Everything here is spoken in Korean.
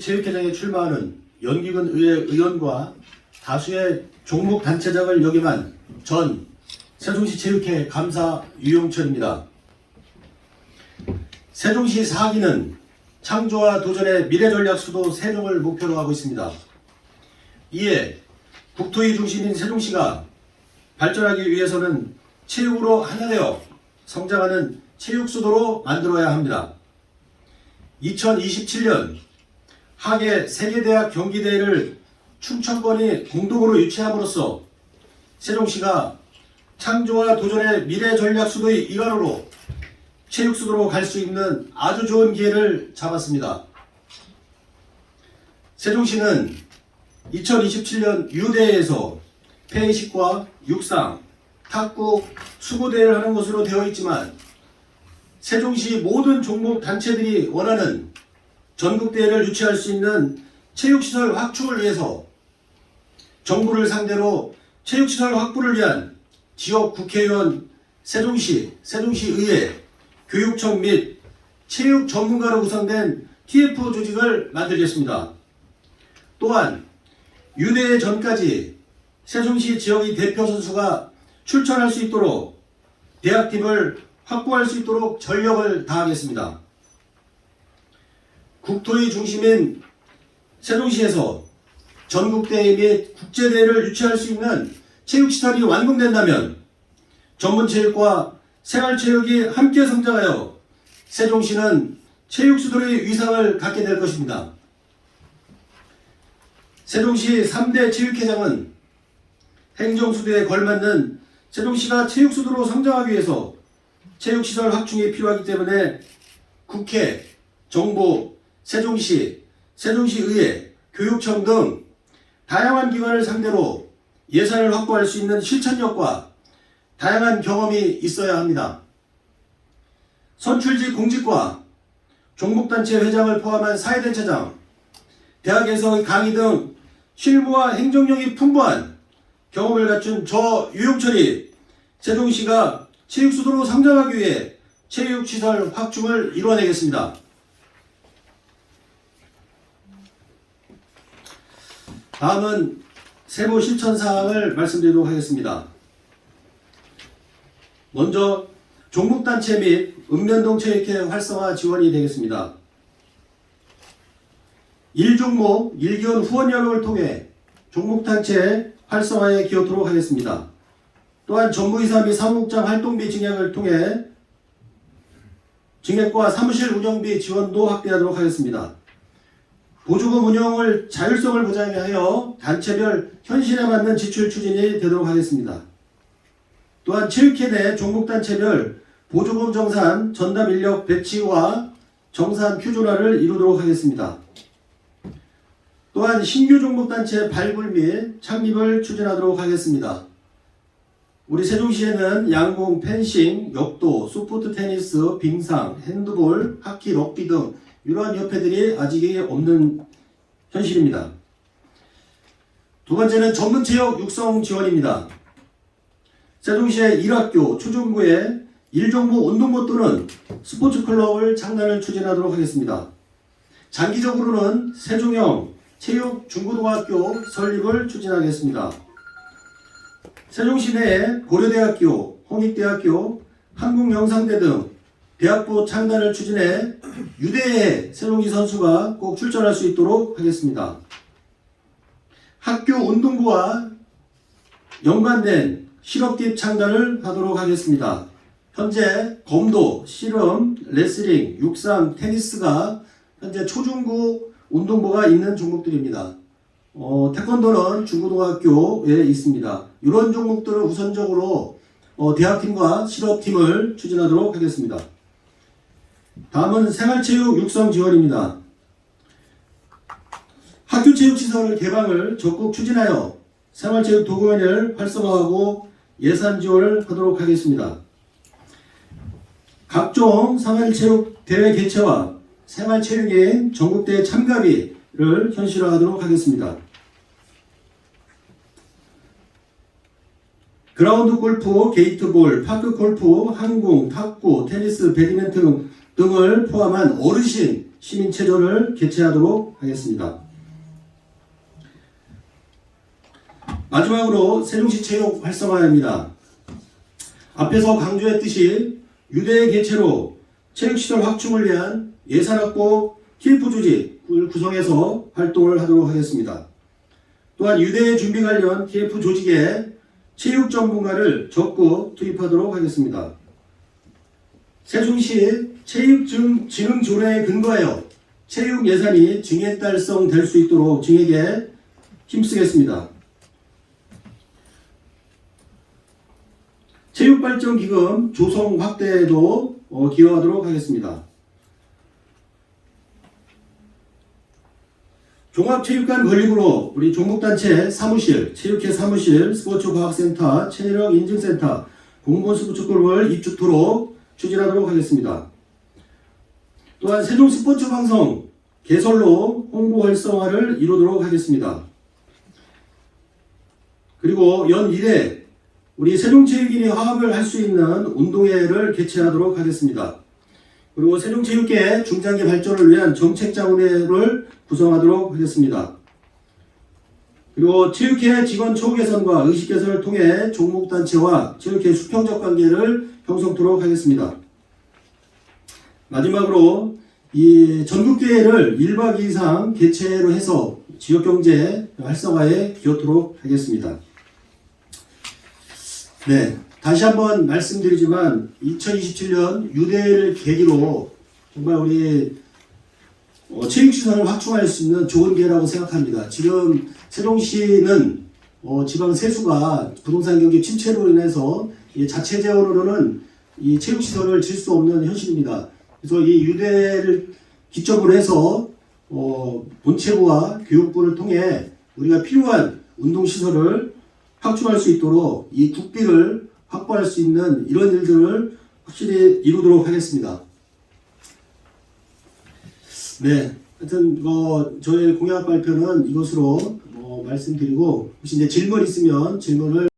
체육회장에 출마하는 연기군 의회 의원과 다수의 종목 단체장을 역임한 전 세종시 체육회 감사 유용철입니다. 세종시 4기는 창조와 도전의 미래전략 수도 세종을 목표로 하고 있습니다. 이에 국토의 중심인 세종시가 발전하기 위해서는 체육으로 하나되어 성장하는 체육 수도로 만들어야 합니다. 2027년 하계 세계대학 경기대회를 충청권이 공동으로 유치함으로써 세종시가 창조와 도전의 미래 전략 수도의 일환으로 체육 수도로 갈 수 있는 아주 좋은 기회를 잡았습니다. 세종시는 2027년 유대에서 폐의식과 육상, 탁구, 수구대회를 하는 것으로 되어 있지만 세종시 모든 종목 단체들이 원하는 전국대회를 유치할 수 있는 체육시설 확충을 위해서 정부를 상대로 체육시설 확보를 위한 지역 국회의원, 세종시, 세종시의회, 교육청 및 체육 전문가로 구성된 TF 조직을 만들겠습니다. 또한 유대회 전까지 세종시 지역의 대표 선수가 출전할 수 있도록 대학팀을 확보할 수 있도록 전력을 다하겠습니다. 국토의 중심인 세종시에서 전국대회 및 국제대회를 유치할 수 있는 체육시설이 완공된다면 전문체육과 생활체육이 함께 성장하여 세종시는 체육수도의 위상을 갖게 될 것입니다. 세종시 3대 체육회장은 행정수도에 걸맞는 세종시가 체육수도로 성장하기 위해서 체육시설 확충이 필요하기 때문에 국회, 정부, 세종시, 세종시의회, 교육청 등 다양한 기관을 상대로 예산을 확보할 수 있는 실천력과 다양한 경험이 있어야 합니다. 선출직 공직과 종목단체 회장을 포함한 사회단체장, 대학에서의 강의 등 실무와 행정력이 풍부한 경험을 갖춘 저 유용철이 세종시가 체육수도로 성장하기 위해 체육시설 확충을 이뤄내겠습니다. 다음은 세부 실천 사항을 말씀드리도록 하겠습니다. 먼저 종목단체 및 읍면동 체육회 활성화 지원이 되겠습니다. 1종목 1기원 후원연합을 통해 종목단체 활성화에 기여토록 하겠습니다. 또한 전무이사 및 사무국장 활동비 증액을 통해 증액과 사무실 운영비 지원도 확대하도록 하겠습니다. 보조금 운영을 자율성을 보장하여 단체별 현실에 맞는 지출 추진이 되도록 하겠습니다. 또한 체육회 내 종목단체별 보조금 정산 전담 인력 배치와 정산 표준화를 이루도록 하겠습니다. 또한 신규 종목단체 발굴 및 창립을 추진하도록 하겠습니다. 우리 세종시에는 양궁, 펜싱, 역도, 소프트 테니스, 빙상, 핸드볼, 하키, 럭비 등 이러한 협회들이 아직 없는 현실입니다. 두 번째는 전문 체육 육성 지원입니다. 세종시의 1학교, 초중고에 1종목 운동부 또는 스포츠 클럽을 창단을 추진하도록 하겠습니다. 장기적으로는 세종형 체육 중고등학교 설립을 추진하겠습니다. 세종시 내에 고려대학교, 홍익대학교, 한국영상대 등 대학부 창단을 추진해 유대에 세종시 선수가 꼭 출전할 수 있도록 하겠습니다. 학교 운동부와 연관된 실업팀 창단을 하도록 하겠습니다. 현재 검도, 씨름, 레슬링, 육상, 테니스가 현재 초중고 운동부가 있는 종목들입니다. 어, 태권도는 중고등학교에 있습니다. 이런 종목들을 우선적으로 어, 대학팀과 실업팀을 추진하도록 하겠습니다. 다음은 생활체육 육성 지원입니다. 학교체육시설 개방을 적극 추진하여 생활체육 도구원을 활성화하고 예산 지원을 하도록 하겠습니다. 각종 생활체육 대회 개최와 생활체육인 전국대회 참가비를 현실화하도록 하겠습니다. 그라운드 골프, 게이트볼, 파크 골프, 항공, 탁구, 테니스, 배드민턴 등을 포함한 어르신 시민체조를 개최하도록 하겠습니다. 마지막으로 세종시 체육 활성화입니다. 앞에서 강조했듯이 유대 개최로 체육시설 확충을 위한 예산 확보 TF 조직을 구성해서 활동을 하도록 하겠습니다. 또한 유대 준비 관련 TF 조직에 체육 전문가를 적극 투입하도록 하겠습니다. 세종시 체육진흥 조례에 근거하여 체육 예산이 증액 달성될 수 있도록 증액에 힘쓰겠습니다. 체육발전기금 조성 확대에도 어, 기여하도록 하겠습니다. 종합체육관 건립으로 우리 종목단체 사무실, 체육회 사무실, 스포츠과학센터, 체력 인증센터, 공무원 스포츠클럽을 입주토록 추진하도록 하겠습니다. 또한 세종 스포츠 방송 개설로 홍보 활성화를 이루도록 하겠습니다. 그리고 연 1회 우리 세종체육인이 화합을 할 수 있는 운동회를 개최하도록 하겠습니다. 그리고 세종체육계 중장기 발전을 위한 정책자문회를 구성하도록 하겠습니다. 그리고 체육회 직원 처우 개선과 의식 개선을 통해 종목단체와 체육회 수평적 관계를 형성토록 하겠습니다. 마지막으로 이 전국대회를 1박 2일 이상 개최로 해서 지역경제 활성화에 기여토록 하겠습니다. 네, 다시 한번 말씀드리지만 2027년 유대를 계기로 정말 우리 어, 체육시설을 확충할 수 있는 좋은 기회라고 생각합니다. 지금 세종시는 어, 지방 세수가 부동산 경기 침체로 인해서 이 자체 재원으로는 이 체육시설을 질 수 없는 현실입니다. 그래서 이 유대를 기점으로 해서 어, 본체부와 교육부를 통해 우리가 필요한 운동시설을 확충할 수 있도록 이 국비를 확보할 수 있는 이런 일들을 확실히 이루도록 하겠습니다. 네, 하여튼 뭐 저의 공약 발표는 이것으로 뭐 말씀드리고 혹시 이제 질문 있으면 질문을